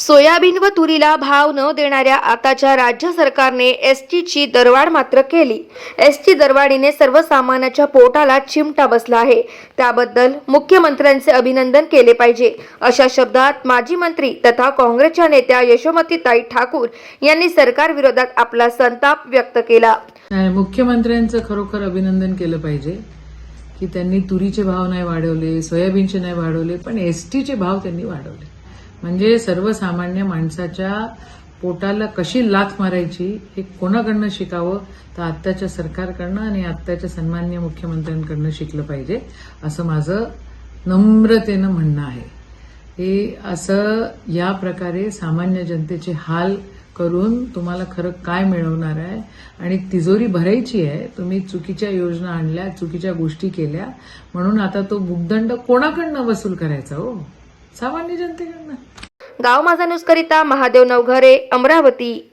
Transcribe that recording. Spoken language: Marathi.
सोयाबीन व तुरीला भाव न देणाऱ्या आताच्या राज्य सरकारने एस टीची दरवाढ मात्र केली. एस टी दरवाढीने सर्वसामान्याच्या पोटाला चिमटा बसला आहे. त्याबद्दल मुख्यमंत्र्यांचे अभिनंदन केले पाहिजे. अशा शब्दात माजी मंत्री तथा काँग्रेसच्या नेत्या यशोमतीताई ठाकूर यांनी सरकारविरोधात आपला संताप व्यक्त केला. मुख्यमंत्र्यांचं खरोखर अभिनंदन केलं पाहिजे की त्यांनी तुरीचे भाव नाही वाढवले सोयाबीनचे नाही वाढवले पण एसटीचे भाव त्यांनी वाढवले. म्हणजे सर्वसामान्य माणसाच्या पोटाला कशी लाथ मारायची हे कोणाकडनं शिकावं? तर आत्ताच्या सरकारकडनं आणि आत्ताच्या सन्मान्य मुख्यमंत्र्यांकडनं शिकलं पाहिजे असं माझं नम्रतेनं म्हणणं आहे. हे असं या प्रकारे सामान्य जनतेचे हाल करून तुम्हाला खरं काय मिळवणार आहे आणि तिजोरी भरायची आहे. तुम्ही चुकीच्या योजना आणल्या चुकीच्या गोष्टी केल्या म्हणून आता तो भूगदंड कोणाकडनं वसूल करायचा हो? सामान्य जनतेकडनं. गाव माझा न्यूज करिता महादेव नवघरे अमरावती.